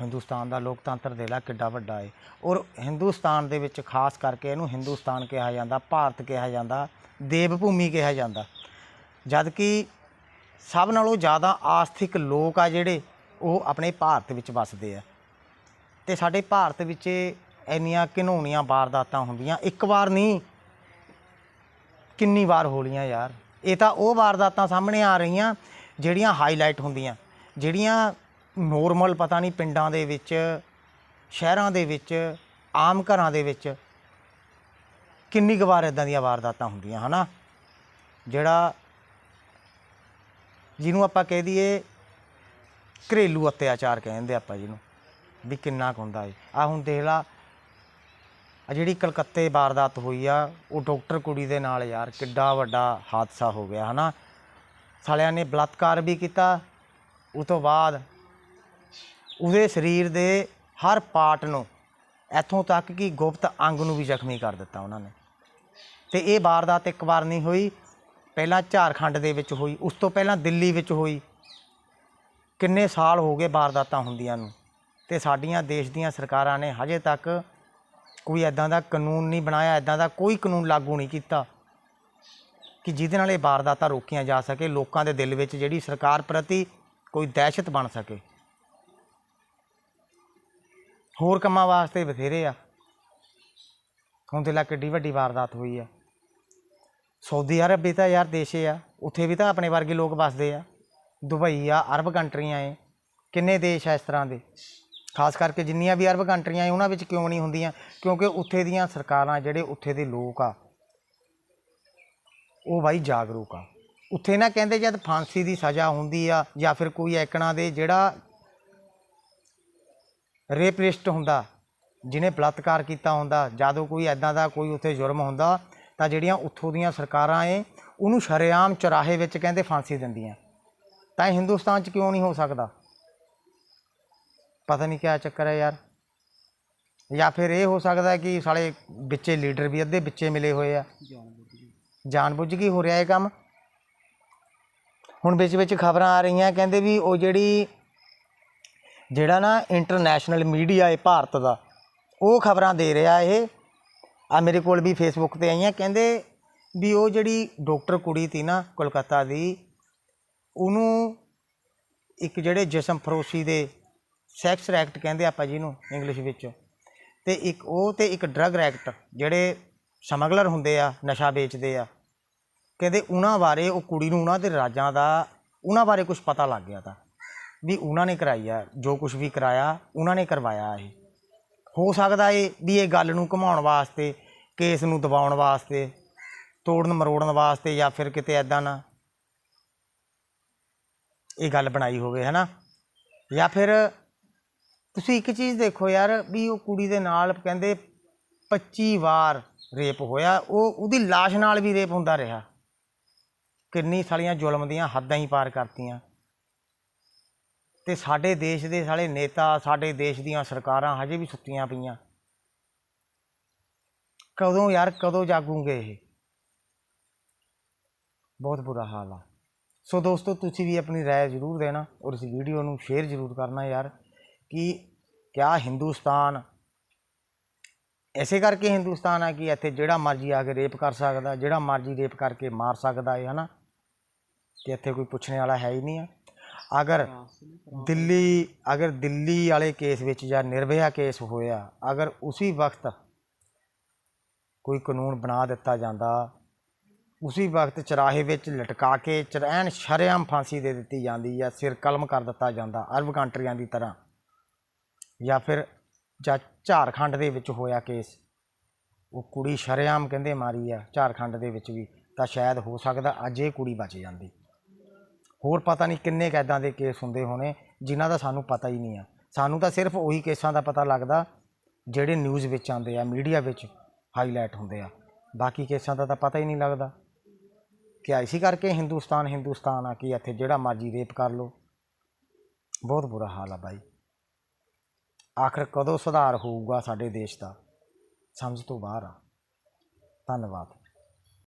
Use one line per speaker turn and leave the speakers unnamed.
ਹਿੰਦੁਸਤਾਨ ਦਾ ਲੋਕਤੰਤਰ ਦੇ ਕਿੱਡਾ ਵੱਡਾ ਹੈ ਔਰ ਹਿੰਦੁਸਤਾਨ ਦੇ ਵਿੱਚ ਖਾਸ ਕਰਕੇ ਇਹਨੂੰ ਹਿੰਦੁਸਤਾਨ ਕਿਹਾ ਜਾਂਦਾ, ਭਾਰਤ ਕਿਹਾ ਜਾਂਦਾ ਦੇਵ ਭੂਮੀ ਕਿਹਾ ਜਾਂਦਾ। ਜਦ ਕਿ ਸਭ ਨਾਲੋਂ ਜ਼ਿਆਦਾ ਆਸਥਿਕ ਲੋਕ ਆ ਜਿਹੜੇ, ਉਹ ਆਪਣੇ ਭਾਰਤ ਵਿੱਚ ਵੱਸਦੇ ਆ। ਤੇ ਸਾਡੇ ਭਾਰਤ ਵਿੱਚ ਇੰਨੀਆਂ ਘਿਨੌਣੀਆਂ ਵਾਰਦਾਤਾਂ ਹੁੰਦੀਆਂ। ਇੱਕ ਵਾਰ ਨਹੀਂ, ਕਿੰਨੀ ਵਾਰ ਹੋ ਲੀਆਂ ਯਾਰ। ਇਹ ਤਾਂ ਉਹ ਵਾਰਦਾਤਾਂ ਸਾਹਮਣੇ ਆ ਰਹੀਆਂ ਜਿਹੜੀਆਂ ਹਾਈਲਾਈਟ ਹੁੰਦੀਆਂ, ਜਿਹੜੀਆਂ ਨੋਰਮਲ ਪਤਾ ਨਹੀਂ ਪਿੰਡਾਂ ਦੇ ਵਿੱਚ, ਸ਼ਹਿਰਾਂ ਦੇ ਵਿੱਚ, ਆਮ ਘਰਾਂ ਦੇ ਵਿੱਚ ਕਿੰਨੀ ਕੁ ਵਾਰ ਇਦਾਂ ਦੀਆਂ ਵਾਰਦਾਤਾਂ ਹੁੰਦੀਆਂ, ਹਨਾ? ਜਿਹੜਾ ਜਿਹਨੂੰ ਆਪਾਂ ਕਹਿ ਦਈਏ ਘਰੇਲੂ ਅਤਿਆਚਾਰ ਕਹਿੰਦੇ ਆਪਾਂ ਜਿਹਨੂੰ, ਵੀ ਕਿੰਨਾ ਕੁ ਹੁੰਦਾ ਏ। ਆ ਹੁਣ ਦੇਖ ਲਾ ਆ ਜਿਹੜੀ ਕਲਕੱਤੇ ਵਾਰਦਾਤ ਹੋਈ ਆ, ਉਹ ਡਾਕਟਰ ਕੁੜੀ ਦੇ ਨਾਲ ਯਾਰ ਕਿੱਡਾ ਵੱਡਾ ਹਾਦਸਾ ਹੋ ਗਿਆ, ਹਨਾ? ਸਾਲਿਆਂ ਨੇ ਬਲਾਤਕਾਰ ਵੀ ਕੀਤਾ ਉਸ ਤੋਂ ਬਾਅਦ ਉਹਦੇ ਸਰੀਰ ਦੇ ਹਰ ਪਾਰਟ ਨੂੰ ਇੱਥੋਂ ਤੱਕ ਕਿ ਗੁਪਤ ਅੰਗ ਨੂੰ ਵੀ ਜ਼ਖਮੀ ਕਰ ਦਿੱਤਾ ਉਹਨਾਂ ਨੇ। ਤੇ ਇਹ ਵਾਰਦਾਤ ਇੱਕ ਵਾਰ ਨਹੀਂ ਹੋਈ, ਪਹਿਲਾਂ ਝਾਰਖੰਡ ਦੇ ਵਿੱਚ ਹੋਈ, ਉਸ ਤੋਂ ਪਹਿਲਾਂ ਦਿੱਲੀ ਵਿੱਚ ਹੋਈ। ਕਿੰਨੇ ਸਾਲ ਹੋ ਗਏ ਵਾਰਦਾਤਾਂ ਹੁੰਦੀਆਂ ਨੂੰ ਤੇ ਸਾਡੀਆਂ ਦੇਸ਼ ਦੀਆਂ ਸਰਕਾਰਾਂ ਨੇ ਹਜੇ ਤੱਕ ਕੋਈ ਐਦਾਂ ਦਾ ਕਾਨੂੰਨ ਨਹੀਂ ਬਣਾਇਆ ਐਦਾਂ ਦਾ ਕੋਈ ਕਾਨੂੰਨ ਲਾਗੂ ਨਹੀਂ ਕੀਤਾ ਕਿ ਜਿਹਦੇ ਨਾਲ ਇਹ ਵਾਰਦਾਤਾਂ ਰੋਕੀਆਂ ਜਾ ਸਕੇ, ਲੋਕਾਂ ਦੇ ਦਿਲ ਵਿੱਚ ਜਿਹੜੀ ਸਰਕਾਰ ਪ੍ਰਤੀ ਕੋਈ ਦਹਿਸ਼ਤ ਬਣ ਸਕੇ। ਹੋਰ ਕੰਮਾਂ ਵਾਸਤੇ ਬਥੇਰੇ ਆ। ਹੁਣ ਤੇ ਲਾ ਕਿੱਡੀ ਵੱਡੀ ਵਾਰਦਾਤ ਹੋਈ ਆ। ਸਾਊਦੀ ਅਰਬ ਵੀ ਤਾਂ ਯਾਰ ਦੇਸ਼ੇ ਆ, ਉੱਥੇ ਵੀ ਤਾਂ ਆਪਣੇ ਵਰਗੇ ਲੋਕ ਵੱਸਦੇ ਆ। ਦੁਬਈ ਆ, ਅਰਬ ਕੰਟਰੀਆਂ ਏ। ਕਿੰਨੇ ਦੇਸ਼ ਆ ਇਸ ਤਰ੍ਹਾਂ ਦੇ? ਖਾਸ ਕਰਕੇ ਜਿੰਨੀਆਂ ਵੀ ਅਰਬ ਕੰਟਰੀਆਂ ਏ, ਉਹਨਾਂ ਵਿੱਚ ਕਿਉਂ ਨਹੀਂ ਹੁੰਦੀਆਂ? ਕਿਉਂਕਿ ਉੱਥੇ ਦੀਆਂ ਸਰਕਾਰਾਂ ਜਿਹੜੇ ਉੱਥੇ ਦੇ ਲੋਕ ਆ, ਉਹ ਬਾਈ ਜਾਗਰੂਕ ਆ। ਉੱਥੇ ਨਾ ਕਹਿੰਦੇ ਜਦ ਫਾਂਸੀ ਦੀ ਸਜ਼ਾ ਹੁੰਦੀ ਆ ਜਾਂ ਫਿਰ ਕੋਈ ਐਕਣਾ ਦੇ ਜਿਹੜਾ ਰੇਪਲਿਸਟ ਹੁੰਦਾ, ਜਿਹਨੇ ਬਲਾਤਕਾਰ ਕੀਤਾ ਹੁੰਦਾ ਜਦੋਂ ਕੋਈ ਐਦਾਂ ਦਾ ਕੋਈ ਉੱਥੇ ਜੁਰਮ ਹੁੰਦਾ, ਤਾਂ ਜਿਹੜੀਆਂ ਉੱਥੋਂ ਦੀਆਂ ਸਰਕਾਰਾਂ ਏ, ਉਹਨੂੰ ਸ਼ਰੇਆਮ ਚੁਰਾਹੇ ਵਿੱਚ ਕਹਿੰਦੇ ਫਾਂਸੀ ਦਿੰਦੀਆਂ। ਤਾਂ ਇਹ ਹਿੰਦੁਸਤਾਨ 'ਚ ਕਿਉਂ ਨਹੀਂ ਹੋ ਸਕਦਾ? ਪਤਾ ਨਹੀਂ ਕਿਆ ਚੱਕਰ ਹੈ ਯਾਰ। ਜਾਂ ਫਿਰ ਇਹ ਹੋ ਸਕਦਾ ਕਿ ਸਾਲੇ ਵਿੱਚੇ ਲੀਡਰ ਵੀ ਅੱਧੇ ਵਿੱਚੇ ਮਿਲੇ ਹੋਏ ਆ। ਜਾਣਬੁੱਝ ਕੇ ਹੋ ਰਿਹਾ ਇਹ ਕੰਮ। ਹੁਣ ਵਿੱਚ ਵਿੱਚ ਖਬਰਾਂ ਆ ਰਹੀਆਂ, ਕਹਿੰਦੇ ਵੀ ਉਹ ਜਿਹੜੀ ਜਿਹੜਾ ਨਾ ਇੰਟਰਨੈਸ਼ਨਲ ਮੀਡੀਆ ਹੈ ਭਾਰਤ ਦਾ, ਉਹ ਖਬਰਾਂ ਦੇ ਰਿਹਾ ਇਹ। ਆ ਮੇਰੇ ਕੋਲ ਵੀ ਫੇਸਬੁੱਕ ਤੇ ਆਈਆਂ, ਕਹਿੰਦੇ ਵੀ ਉਹ ਜਿਹੜੀ ਡਾਕਟਰ ਕੁੜੀ ਤੀ ਨਾ ਕੋਲਕਾਤਾ ਦੀ, ਉਹਨੂੰ ਇੱਕ ਜਿਹੜੇ ਜਿਸਮ ਫਰੋਸ਼ੀ ਦੇ ਸੈਕਸ ਰੈਕਟ ਕਹਿੰਦੇ ਆਪਾਂ ਜਿਹਨੂੰ ਇੰਗਲਿਸ਼ ਵਿੱਚ। ਤੇ ਇੱਕ ਉਹ ਤੇ ਇੱਕ ਡਰੱਗ ਰੈਕਟ ਜਿਹੜੇ ਸਮਗਲਰ ਹੁੰਦੇ ਆ, ਨਸ਼ਾ ਵੇਚਦੇ ਆ। ਕਹਿੰਦੇ ਉਹਨਾਂ ਬਾਰੇ, ਉਹ ਕੁੜੀ ਨੂੰ ਉਹਨਾਂ ਦੇ ਰਾਜਾਂ ਦਾ, ਉਹਨਾਂ ਬਾਰੇ ਕੁਝ ਪਤਾ ਲੱਗ ਗਿਆ ਤਾਂ। ਵੀ ਉਹਨਾਂ ਨੇ ਕਰਾਈ ਆ, ਜੋ ਕੁਝ ਵੀ ਕਰਾਇਆ, ਉਹਨਾਂ ਨੇ ਕਰਵਾਇਆ ਇਹ। ਹੋ ਸਕਦਾ ਏ ਵੀ ਇਹ ਗੱਲ ਨੂੰ ਘੁਮਾਉਣ ਵਾਸਤੇ, ਕੇਸ ਨੂੰ ਦਬਾਉਣ ਵਾਸਤੇ, ਤੋੜਨ ਮਰੋੜਨ ਵਾਸਤੇ ਜਾਂ ਫਿਰ ਕਿਤੇ ਐਦਾਂ ਨਾ ਇਹ ਗੱਲ ਬਣਾਈ ਹੋਵੇ, ਹੈਨਾ? ਜਾਂ ਫਿਰ ਤੁਸੀਂ ਇੱਕ ਚੀਜ਼ ਦੇਖੋ ਯਾਰ ਵੀ ਉਹ ਕੁੜੀ ਦੇ ਨਾਲ ਕਹਿੰਦੇ 25 ਵਾਰ ਰੇਪ ਹੋਇਆ, ਉਹ ਉਹਦੀ লাশ ਨਾਲ ਵੀ ਰੇਪ ਹੁੰਦਾ ਰਿਹਾ। ਕਿੰਨੀ ਸਾਲੀਆਂ ਜ਼ੁਲਮ ਦੀਆਂ ਹੱਦਾਂ ਹੀ ਪਾਰ ਕਰਤੀਆਂ। ਤੇ ਸਾਡੇ ਦੇਸ਼ ਦੇ ਸਾਲੇ ਨੇਤਾ ਸਾਡੇ ਦੇਸ਼ ਦੀਆਂ ਸਰਕਾਰਾਂ ਹਜੇ ਵੀ ਸੁੱਤੀਆਂ ਪਈਆਂ ਕਦੋਂ ਯਾਰ ਕਦੋਂ ਜਾਗੂਗੇ ਇਹ ਬਹੁਤ ਬੁਰਾ ਹਾਲ ਆ ਸੋ ਦੋਸਤੋ ਤੁਸੀਂ ਵੀ ਆਪਣੀ رائے ਜ਼ਰੂਰ ਦੇਣਾ ਔਰ ਇਸ ਵੀਡੀਓ ਨੂੰ ਸ਼ੇਅਰ ਜ਼ਰੂਰ ਕਰਨਾ ਯਾਰ ਕਿ ਕਿਆ ਹਿੰਦੁਸਤਾਨ ਐਸੇ ਕਰਕੇ ਹਿੰਦੁਸਤਾਨ ਆ ਕਿ ਇੱਥੇ ਜਿਹੜਾ ਮਰਜ਼ੀ ਆ ਕੇ ਰੇਪ ਕਰ ਸਕਦਾ ਜਿਹੜਾ ਮਰਜ਼ੀ ਰੇਪ ਕਰਕੇ ਮਾਰ ਸਕਦਾ ਹੈ ਹਨਾ ਕਿ ਇੱਥੇ ਕੋਈ ਪੁੱਛਣੇ ਵਾਲਾ ਹੈ ਹੀ ਨਹੀਂ ਆ ਅਗਰ ਦਿੱਲੀ ਅਗਰ ਦਿੱਲੀ ਵਾਲੇ ਕੇਸ ਵਿੱਚ ਜਾਂ ਨਿਰਭਇਆ ਕੇਸ ਹੋਇਆ ਅਗਰ ਉਸੇ ਵਕਤ ਕੋਈ ਕਾਨੂੰਨ ਬਣਾ ਦਿੱਤਾ ਜਾਂਦਾ ਉਸੇ ਵਕਤ ਚਰਾਹੇ ਵਿੱਚ ਲਟਕਾ ਕੇ ਚਰੈਨ ਸ਼ਰੇਆਮ ਫਾਂਸੀ ਦੇ ਦਿੱਤੀ ਜਾਂਦੀ ਜਾਂ ਸਿਰ ਕਲਮ ਕਰ ਦਿੱਤਾ ਜਾਂਦਾ ਅਰਬ ਕੰਟਰੀਆਂ ਦੀ ਤਰ੍ਹਾਂ ਜਾਂ ਫਿਰ ਜਾਂ ਝਾਰਖੰਡ ਦੇ ਵਿੱਚ ਹੋਇਆ ਕੇਸ ਉਹ ਕੁੜੀ ਸ਼ਰੇਆਮ ਕਹਿੰਦੇ ਮਾਰੀ ਆ ਝਾਰਖੰਡ ਦੇ ਵਿੱਚ ਵੀ ਤਾਂ ਸ਼ਾਇਦ ਹੋ ਸਕਦਾ ਅੱਜ ਇਹ ਕੁੜੀ ਬਚ ਜਾਂਦੀ। ਹੋਰ ਪਤਾ ਨਹੀਂ ਕਿੰਨੇ ਕੈਦਾਂ ਦੇ ਕੇਸ ਹੁੰਦੇ ਹੋਣੇ, ਜਿਨ੍ਹਾਂ ਦਾ ਸਾਨੂੰ ਪਤਾ ਹੀ ਨਹੀਂ ਆ। ਸਾਨੂੰ ਤਾਂ ਸਿਰਫ ਉਹੀ ਕੇਸਾਂ ਦਾ ਪਤਾ ਲੱਗਦਾ, ਜਿਹੜੇ ਨਿਊਜ਼ ਵਿੱਚ ਆਉਂਦੇ ਆ ਮੀਡੀਆ ਵਿੱਚ ਹਾਈਲਾਈਟ ਹੁੰਦੇ ਆ। ਬਾਕੀ ਕੇਸਾਂ ਦਾ ਤਾਂ ਪਤਾ ਹੀ ਨਹੀਂ ਲੱਗਦਾ। ਕਿ ਇਸੇ ਕਰਕੇ ਹਿੰਦੁਸਤਾਨ ਹਿੰਦੁਸਤਾਨ ਆ ਕਿ ਇੱਥੇ ਜਿਹੜਾ ਮਰਜ਼ੀ ਰੇਪ ਕਰ ਲੋ ਬਹੁਤ ਬੁਰਾ ਹਾਲ ਆ ਬਾਈ। ਆਖਰ ਕਦੋਂ ਸੁਧਾਰ ਹੋਊਗਾ ਸਾਡੇ ਦੇਸ਼ ਦਾ? ਸਮਝ ਤੋਂ ਬਾਹਰ ਆ। ਧੰਨਵਾਦ।